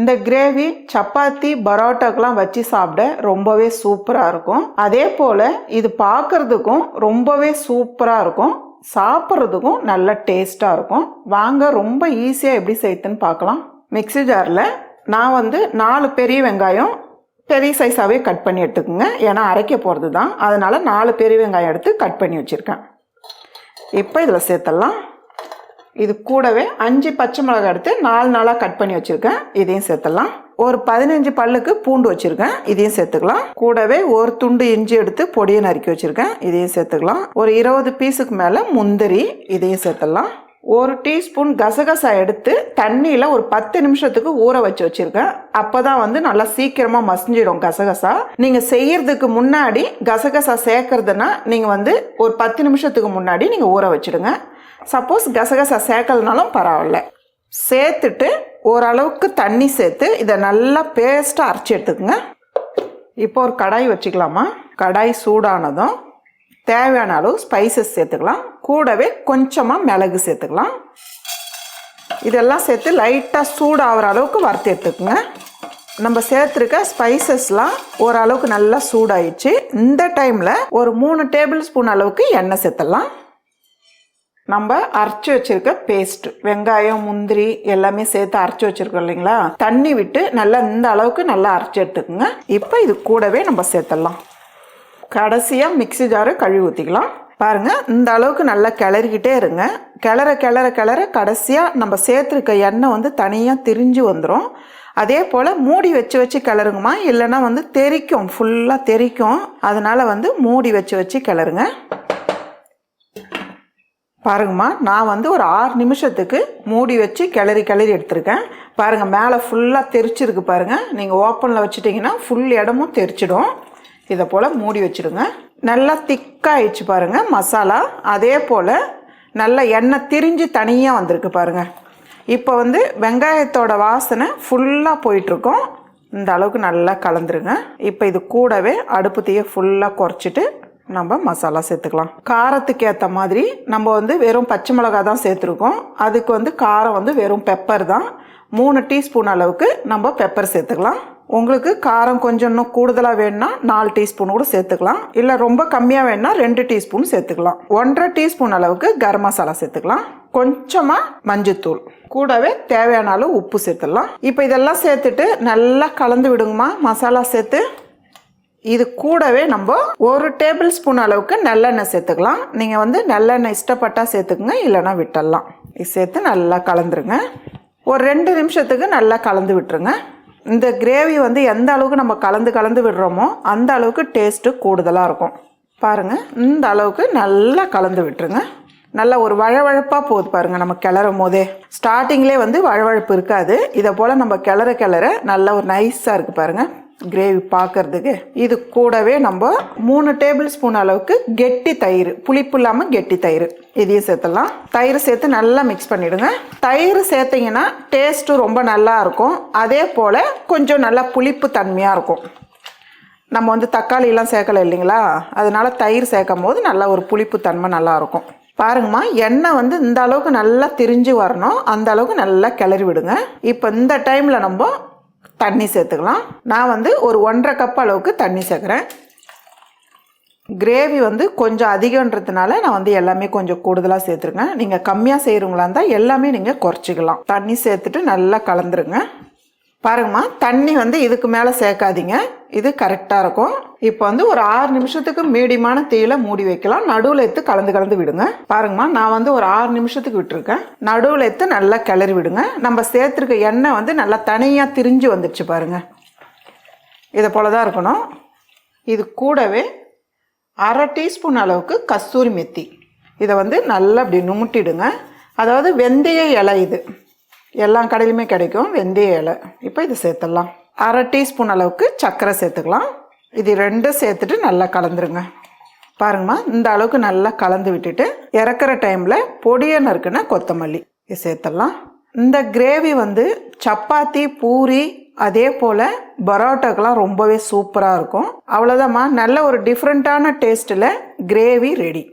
இந்த கிரேவி சப்பாத்தி பரோட்டாக்கெல்லாம் வச்சு சாப்பிட ரொம்பவே சூப்பராக இருக்கும். அதே போல் இது பார்க்கறதுக்கும் ரொம்பவே சூப்பராக இருக்கும். சாப்பிட்றதுக்கும் நல்ல டேஸ்ட்டாக இருக்கும். வாங்க ரொம்ப ஈஸியாக எப்படி செய்யுதுன்னு பார்க்கலாம். மிக்ஸி ஜாரில் நான் வந்து நாலு பெரிய வெங்காயம் பெரிய சைஸாகவே கட் பண்ணி எடுத்துக்கோங்க. ஏன்னா அரைக்க போகிறது தான் அதனால் நாலு பெரிய வெங்காயம் எடுத்து கட் பண்ணி வச்சுருக்கேன். இப்போ இதில் சேர்த்துடலாம். இது கூடவே அஞ்சு பச்சை மிளகாய் எடுத்து நாலு நாளாக கட் பண்ணி வச்சுருக்கேன். இதையும் சேர்த்துடலாம். ஒரு பதினஞ்சு பல்லுக்கு பூண்டு வச்சுருக்கேன். இதையும் சேர்த்துக்கலாம். கூடவே ஒரு துண்டு இஞ்சி எடுத்து பொடியை நறுக்கி வச்சுருக்கேன். இதையும் சேர்த்துக்கலாம். ஒரு இருபது பீஸுக்கு மேலே முந்திரி இதையும் சேர்த்துடலாம். ஒரு டீஸ்பூன் கசகசா எடுத்து தண்ணியில் ஒரு பத்து நிமிஷத்துக்கு ஊற வச்சு வச்சுருக்கேன். அப்போ தான் வந்து நல்லா சீக்கிரமாக மசிஞ்சிடும் கசகசா. நீங்கள் செய்யறதுக்கு முன்னாடி கசகசா சேர்க்கறதுனா நீங்கள் வந்து ஒரு பத்து நிமிஷத்துக்கு முன்னாடி நீங்கள் ஊற வச்சுடுங்க. சப்போஸ் கசகசா சேர்க்கலனாலும் பரவாயில்ல. சேர்த்துட்டு ஓரளவுக்கு தண்ணி சேர்த்து இதை நல்லா பேஸ்ட்டாக அரைச்சி எடுத்துக்கோங்க. இப்போ ஒரு கடாய் வச்சுக்கலாமா? கடாய் சூடானதும் தேவையான அளவு ஸ்பைசஸ் சேர்த்துக்கலாம். கூடவே கொஞ்சமாக மிளகு சேர்த்துக்கலாம். இதெல்லாம் சேர்த்து லைட்டாக சூடாகிற அளவுக்கு வறுத்து எடுத்துக்கோங்க. நம்ம சேர்த்துருக்க ஸ்பைசஸ்லாம் ஓரளவுக்கு நல்லா சூடாயிடுச்சு. இந்த டைமில் ஒரு மூணு டேபிள் ஸ்பூன் அளவுக்கு எண்ணெய் சேர்த்துடலாம். நம்ம அரைச்சி வச்சிருக்க பேஸ்ட் வெங்காயம் முந்திரி எல்லாமே சேர்த்து அரைச்சி வச்சிருக்கோம் இல்லைங்களா? தண்ணி விட்டு நல்லா இந்த அளவுக்கு நல்லா அரைச்சி எடுத்துக்கோங்க. இப்போ இது கூடவே நம்ம சேர்த்துடலாம். கடைசியாக மிக்ஸி ஜாரை கழுவி ஊற்றிக்கலாம் பாருங்கள் இந்த அளவுக்கு நல்லா கிளறிக்கிட்டே இருங்க. கிளற கிளற கிளற கடைசியாக நம்ம சேர்த்துருக்க எண்ணெய் வந்து தனியாக திரிஞ்சு வந்துடும் அதே போல் மூடி வச்சு வச்சு கிளறுங்கம்மா. இல்லைன்னா வந்து தெறிக்கும் ஃபுல்லாக தெறிக்கும் அதனால் வந்து மூடி வச்சு வச்சு கிளறுங்க. பாருங்கம்மா நான் வந்து ஒரு ஆறு நிமிஷத்துக்கு மூடி வச்சு கிளறி கிளறி எடுத்திருக்கேன். பாருங்கள் மேலே ஃபுல்லாக தெரிச்சிருக்கு பாருங்கள் நீங்கள் ஓப்பனில் வச்சுட்டிங்கன்னா ஃபுல் இடமும் தெரிச்சிடும். இதை போல் மூடி வச்சுடுங்க. நல்லா திக்காயிடுச்சு பாருங்கள் மசாலா. அதே போல் நல்லா எண்ணெய் திரிஞ்சு தனியாக வந்திருக்கு பாருங்கள் இப்போ வந்து வெங்காயத்தோட வாசனை ஃபுல்லாக போயிட்டுருக்கோம். இந்த அளவுக்கு நல்லா கலந்துருங்க. இப்போ இது கூடவே அடுப்பு தீயை ஃபுல்லாக குறைச்சிட்டு நம்ம மசாலா சேர்த்துக்கலாம். காரத்துக்கு ஏற்ற மாதிரி நம்ம வந்து வெறும் பச்சை மிளகா தான் சேர்த்துருக்கோம். அதுக்கு வந்து காரம் வந்து வெறும் பெப்பர் தான். மூணு டீஸ்பூன் அளவுக்கு நம்ம பெப்பர் சேர்த்துக்கலாம். உங்களுக்கு காரம் கொஞ்சம் இன்னும் கூடுதலாக வேணும்னா நாலு டீஸ்பூன் கூட சேர்த்துக்கலாம். இல்லை ரொம்ப கம்மியாக வேணும்னா ரெண்டு டீஸ்பூன் சேர்த்துக்கலாம். ஒன்றரை டீஸ்பூன் அளவுக்கு கரம் மசாலா சேர்த்துக்கலாம். கொஞ்சமாக மஞ்சத்தூள். கூடவே தேவையான அளவு உப்பு சேர்த்துடலாம். இப்போ இதெல்லாம் சேர்த்துட்டு நல்லா கலந்து விடுங்கம்மா. மசாலா சேர்த்து இது கூடவே நம்ம ஒரு டேபிள் ஸ்பூன் அளவுக்கு நல்லெண்ணெய் சேர்த்துக்கலாம். நீங்கள் வந்து நல்லெண்ணெய் இஷ்டப்பட்டால் சேர்த்துக்குங்க இல்லைன்னா விட்டுடலாம். இது சேர்த்து நல்லா கலந்துருங்க. ஒரு ரெண்டு நிமிஷத்துக்கு நல்லா கலந்து விட்டுருங்க. இந்த கிரேவி வந்து எந்த அளவுக்கு நம்ம கலந்து கலந்து விடுறோமோ அந்த அளவுக்கு டேஸ்ட்டு கூடுதலாக இருக்கும். பாருங்கள் இந்த அளவுக்கு நல்லா கலந்து விட்டுருங்க. நல்லா ஒரு வழவழப்பாக போகுது பாருங்கள் நம்ம கிளறும் போதே. ஸ்டார்டிங்லேயே வந்து வழவழப்பு இருக்காது. இதை போல் நம்ம கிளற கிளற நல்லா ஒரு நைஸாக இருக்குது பாருங்கள் கிரேவி பார்க்கறதுக்கு. இது கூடவே நம்ம மூணு டேபிள் ஸ்பூன் அளவுக்கு கெட்டி தயிர் புளிப்பு இல்லாமல் கெட்டி தயிர். இதையும் சேர்த்துடலாம். தயிர் சேர்த்து நல்லா மிக்ஸ் பண்ணிவிடுங்க தயிர் சேர்த்திங்கன்னா டேஸ்ட்டு ரொம்ப நல்லா இருக்கும். அதே போல் கொஞ்சம் நல்லா புளிப்பு தன்மையாக இருக்கும். நம்ம வந்து தக்காளியெலாம் சேர்க்கலை இல்லைங்களா? அதனால தயிர் சேர்க்கும் போது நல்லா ஒரு புளிப்பு தன்மை நல்லாயிருக்கும் பாருங்கம்மா எண்ணெய் வந்து இந்த அளவுக்கு நல்லா திரிஞ்சு வரணும். அந்த அளவுக்கு நல்லா கிளறி விடுங்க. இப்போ இந்த டைமில் நம்ம தண்ணி சேர்த்துக்கலாம். நான் வந்து ஒரு ஒன்றரை கப் அளவுக்கு தண்ணி சேர்க்குறேன். கிரேவி வந்து கொஞ்சம் அதிகன்றதுனால நான் வந்து எல்லாமே கொஞ்சம் கூடுதலாக சேர்த்துருங்க நீங்கள் கம்மியாக செய்கிறவங்களா இருந்தால் எல்லாமே நீங்கள் குறைச்சிக்கலாம். தண்ணி சேர்த்துட்டு நல்லா கலந்துருங்க. பாருங்கம்மா தண்ணி வந்து இதுக்கு மேலே சேர்க்காதீங்க. இது கரெக்டாக இருக்கும். இப்போ வந்து ஒரு ஆறு நிமிஷத்துக்கு மீடியமான தீயில மூடி வைக்கலாம். நடுவில் எடுத்து கலந்து கலந்து விடுங்க. பாருங்கம்மா நான் வந்து ஒரு ஆறு நிமிஷத்துக்கு விட்டுருக்கேன். நடுவில் எடுத்து நல்லா கிளறி விடுங்க. நம்ம சேர்த்துருக்க எண்ணெய் வந்து நல்லா தனியாக திரிஞ்சு வந்துடுச்சு பாருங்க. இதை போல தான் இருக்கணும். இது கூடவே அரை டீஸ்பூன் அளவுக்கு கஸ்தூரி மெத்தி. இதை வந்து நல்லா அப்படி நுமுட்டிடுங்க. அதாவது வெந்தய இலை இது. எல்லா கடையிலுமே கிடைக்கும் வெந்தய இலை. இப்போ இது சேர்த்துடலாம். அரை டீஸ்பூன் அளவுக்கு சர்க்கரை சேர்த்துக்கலாம். இது ரெண்டும் சேர்த்துட்டு நல்லா கலந்துருங்க. பாருங்கம்மா இந்த அளவுக்கு நல்லா கலந்து விட்டுட்டு இறக்குற டைமில் பொடியை நறுக்குன்னா கொத்தமல்லி. இது சேர்த்துடலாம். இந்த கிரேவி வந்து சப்பாத்தி பூரி அதே போல் பரோட்டாக்கெலாம் ரொம்பவே சூப்பராக இருக்கும். அவ்வளோதாம்மா நல்ல ஒரு டிஃப்ரெண்ட்டான டேஸ்ட்டில் கிரேவி ரெடி